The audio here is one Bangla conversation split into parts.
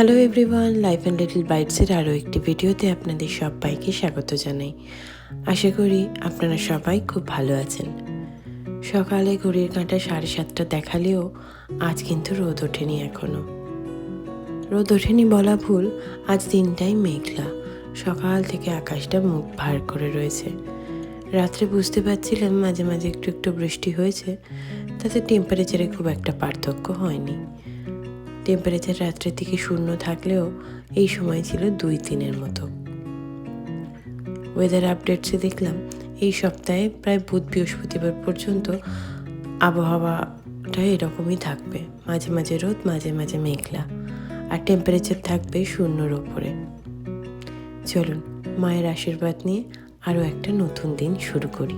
Hello everyone life and little বাইটসের আরও একটি ভিডিওতে আপনাদের সবাইকে স্বাগত জানাই। আশা করি আপনারা সবাই খুব ভালো আছেন। সকালে ঘড়ির কাঁটা সাড়ে সাতটা দেখালেও আজ কিন্তু রোদ ওঠেনি এখনও রোদ ওঠেনি বলা ভুল, আজ দিনটাই মেঘলা। সকাল থেকে আকাশটা মুখ ভার করে রয়েছে। রাত্রে বুঝতে পারছিলাম মাঝে মাঝে একটু একটু বৃষ্টি হয়েছে, তাতে টেম্পারেচারে খুব একটা পার্থক্য হয়নি। টেম্পারেচার রাত্রের দিকে শূন্য থাকলেও এই সময় ছিল দুই তিনের মতো। ওয়েদার আপডেটসে দেখলাম, এই সপ্তাহে প্রায় বুধ বৃহস্পতিবার পর্যন্ত আবহাওয়াটা এরকমই থাকবে। মাঝে মাঝে রোদ, মাঝে মাঝে মেঘলা। আর টেম্পারেচার থাকবে শূন্যর ওপরে। চলুন, মায়ের আশীর্বাদ নিয়ে আরও একটা নতুন দিন শুরু করি।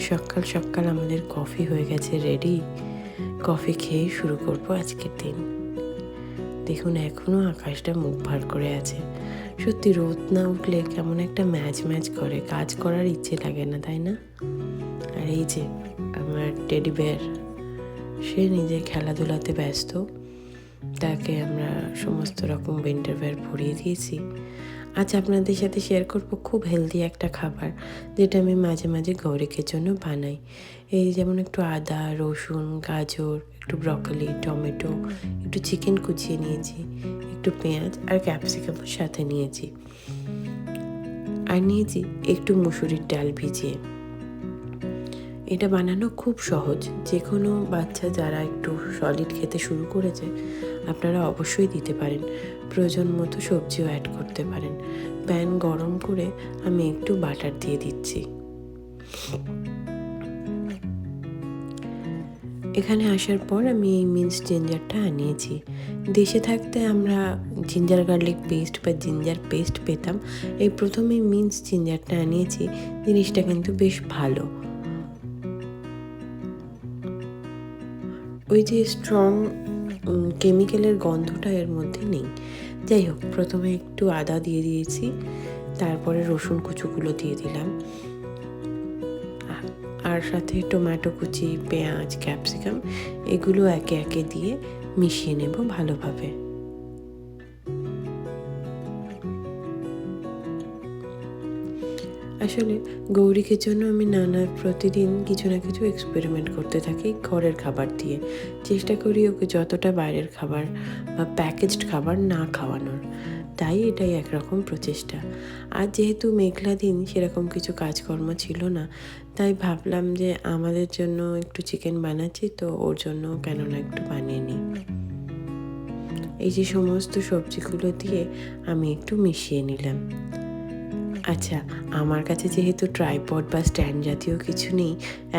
সকাল সকাল আমাদের কফি হয়ে গেছে রেডি কফি খেয়ে শুরু করব আজকের দিন। দেখুন এখনও আকাশটা মুখ ভার করে আছে। সত্যি, রোদ না উঠলে কেমন একটা ম্যাচ ম্যাচ করে। কাজ করার ইচ্ছে লাগে না, তাই না? আর এই যে, আমার টেডি বেয়ার, সে নিজের খেলাধুলাতে ব্যস্ত। তাকে আমরা সমস্ত রকম উইন্টার ওয়্যার পরিয়ে দিয়েছি। আজ আপনাদের সাথে শেয়ার করব খুব হেলদি একটা খাবার, যেটা আমি মাঝে মাঝে গৌরিকের জন্য বানাই। এই যেমন একটু আদা, রসুন, গাজর, একটু ব্রকলি টমেটো, একটু চিকেন কুচিয়ে নিয়েছি, একটু পেঁয়াজ আর ক্যাপসিকাম সাথে নিয়েছি। আর নিয়েছি একটু মুসুরির ডাল ভিজিয়ে। এটা বানানো খুব সহজ। যে কোনো বাচ্চা যারা একটু সলিড খেতে শুরু করেছে, আপনারা অবশ্যই দিতে পারেন। প্রয়োজন মতো সবজিও অ্যাড করতে পারেন। প্যান গরম করে আমি একটু বাটার দিয়ে দিচ্ছি। এখানে আসার পর আমি এই মিন্স জিঞ্জারটা আনিয়েছি। দেশে থাকতে আমরা জিঞ্জার গার্লিক পেস্ট বা জিঞ্জার পেস্ট পেতাম। এই প্রথমে মিন্স জিঞ্জারটা আনিয়েছি। জিনিসটা কিন্তু বেশ ভালো। ওই যে স্ট্রং কেমিক্যালের গন্ধটা এর মধ্যে নেই। যাই হোক, প্রথমে একটু আদা দিয়ে দিয়েছি, তারপরে রসুন কুচুগুলো দিয়ে দিলাম। আর সাথে টমেটো কুচি, পেঁয়াজ ক্যাপসিকাম এগুলো একে একে দিয়ে মিশিয়ে নেব ভালোভাবে। আসলে গৌরীকে জন্য আমি নানা প্রতিদিন কিছু না কিছু এক্সপেরিমেন্ট করতে থাকি ঘরের খাবার দিয়ে। চেষ্টা করি ওকে যতটা বাইরের খাবার বা প্যাকেজড খাবার না খাওয়ানোর। তাই এটাই একরকম প্রচেষ্টা। আর যেহেতু মেঘলা দিন, সেরকম কিছু কাজকর্ম ছিল না, তাই ভাবলাম যে আমাদের জন্য একটু চিকেন বানাচ্ছি, তো ওর জন্য কেননা একটু বানিয়ে নিই। এই যে সমস্ত সবজিগুলো দিয়ে আমি একটু মিশিয়ে নিলাম। আচ্ছা আমার কাছে যেহেতু ট্রাইপড বা স্ট্যান্ড জাতীয় কিছু নেই,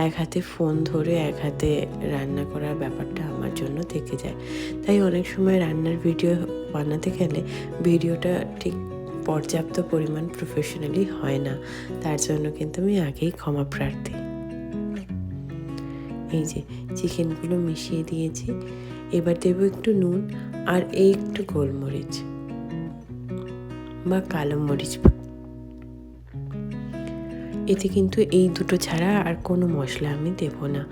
এক হাতে ফোন ধরে এক হাতে রান্না করার ব্যাপারটা আমার জন্য থেকে যায়। তাই অনেক সময় রান্নার ভিডিও বানাতে গেলে ভিডিওটা ঠিক পর্যাপ্ত পরিমাণ প্রফেশনালি হয় না। তার জন্য কিন্তু আমি আগেই ক্ষমা প্রার্থী। এই যে চিকেনগুলো মিশিয়ে দিয়েছি। এবার দেবো একটু নুন আর একটু গোলমরিচ বা কালো মরিচ এতে কিন্তু এই দুটো ছাড়া আর কোনো মশলা আমি দেব না।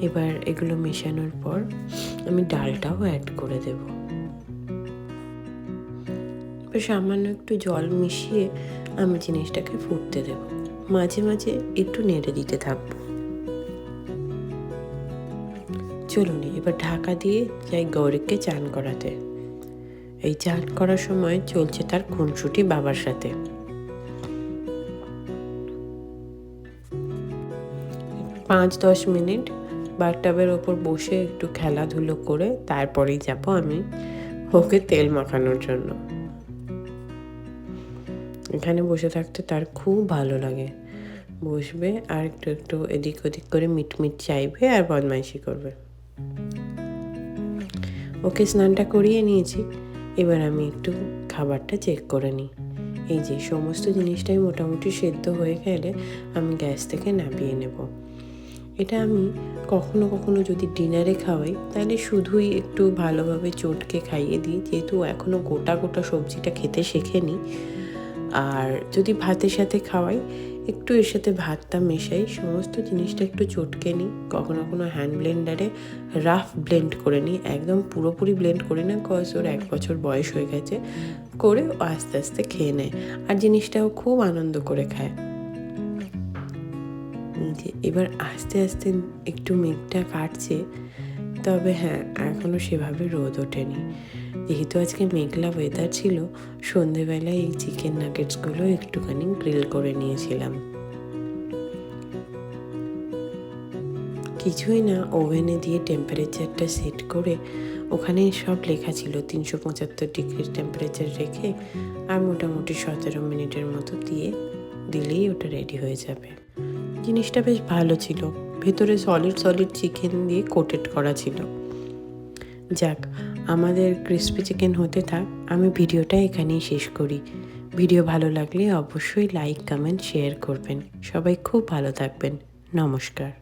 এবার এগুলো মেশানোর পর আমি ডালটাও অ্যাড করে দেব। সামান্য একটু জল মিশিয়ে আমি জিনিসটাকে ফুটতে দেব। মাঝে মাঝে একটু নেড়ে দিতে থাকব। চলুন, এবার ঢাকা দিয়ে যাই গৌরীকে চান করাতে। এই চান করার সময় চলছে তার খুনসুটি বাবার সাথে। পাঁচ দশ মিনিট বাথটাবের ওপর বসে একটু খেলাধুলো করে তারপরেই যাব আমি ওকে তেল মাখানোর জন্য। এখানে বসে থাকতে তার খুব ভালো লাগে। বসবে আর একটু একটু এদিক ওদিক করে মিটমিট চাইবে আর বদমাইশি করবে। ওকে স্নানটা করিয়ে নিয়েছি। এবার আমি একটু খাবারটা চেক করে নিই। এই যে সমস্ত জিনিসটাই মোটামুটি সেদ্ধ হয়ে গেলে আমি গ্যাস থেকে নামিয়ে নেব। এটা আমি কখনো কখনো যদি ডিনারে খাওয়াই, তাহলে শুধুই একটু ভালোভাবে চটকে খাইয়ে দিই। যেহেতু এখনও গোটা গোটা সবজিটা খেতে শেখেনি। আর যদি ভাতের সাথে খাওয়াই, একটু এর সাথে ভাতটা মেশাই, সমস্ত জিনিসটা একটু চটকে নিই। কখনো কখনো হ্যান্ড ব্লেন্ডারে রাফ ব্লেন্ড করে নিই, একদম পুরোপুরি ব্লেন্ড করি না কজ ওর এক বছর বয়স হয়ে গেছে, করে আস্তে আস্তে খেয়ে নেয়। আর জিনিসটাও খুব আনন্দ করে খায়। যে এবার আস্তে আস্তে একটু মেঘটা কাটছে, তবে হ্যাঁ এখনও সেভাবে রোদ ওঠেনি। যেহেতু আজকে মেঘলা ওয়েদার ছিল, সন্ধেবেলায় এই চিকেন নাগেটসগুলো একটুখানি গ্রিল করে নিয়েছিলাম। কিছুই না ওভেনে দিয়ে টেম্পারেচারটা সেট করে ওখানে সব লেখা ছিল তিনশো পঁচাত্তর ডিগ্রির টেম্পারেচার রেখে, আর মোটামুটি সতেরো মিনিটের মতো দিয়ে দিলেই ওটা রেডি হয়ে যাবে। জিনিসটা বেশ ভালো ছিল। ভেতরে সলিড সলিড চিকেন দিয়ে কোটেড করা ছিল। যাক, আমাদের ক্রিসপি চিকেন হতে থাক, আমি ভিডিওটা এখানেই শেষ করি। ভিডিও ভালো লাগলে অবশ্যই লাইক কমেন্ট শেয়ার করবেন। সবাই খুব ভালো থাকবেন। নমস্কার।